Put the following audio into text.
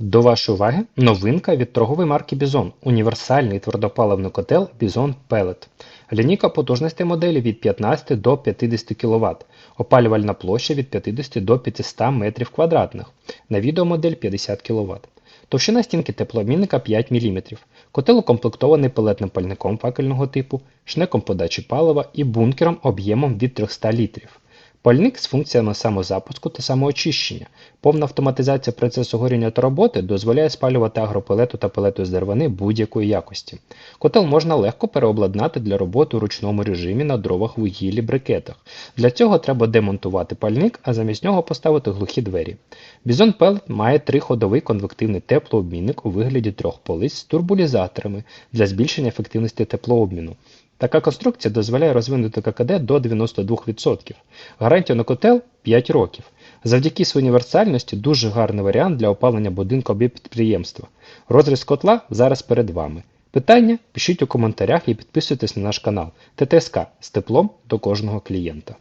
До вашої уваги новинка від торгової марки Bison – універсальний твердопаливний котел Bison Pellet. Лінійка потужностей моделі від 15 до 50 кВт, опалювальна площа від 50 до 500 м2, на відеомодель 50 кВт. Товщина стінки теплообмінника 5 мм. Котел укомплектований пелетним пальником факельного типу, шнеком подачі палива і бункером об'ємом від 300 літрів. Пальник з функціями самозапуску та самоочищення. Повна автоматизація процесу горіння та роботи дозволяє спалювати агропелету та пелету з деревини будь-якої якості. Котел можна легко переобладнати для роботи у ручному режимі на дровах, вугіллі, брикетах. Для цього треба демонтувати пальник, а замість нього поставити глухі двері. Бізон Pellet має триходовий конвективний теплообмінник у вигляді трьох полиць з турбулізаторами для збільшення ефективності теплообміну. Така конструкція дозволяє розвинути ККД до 92%. Гарантія на котел 5 років. Завдяки своїй універсальності дуже гарний варіант для опалення будинку або підприємства. Розріз котла зараз перед вами. Питання пишіть у коментарях і підписуйтесь на наш канал ТТСК з теплом до кожного клієнта.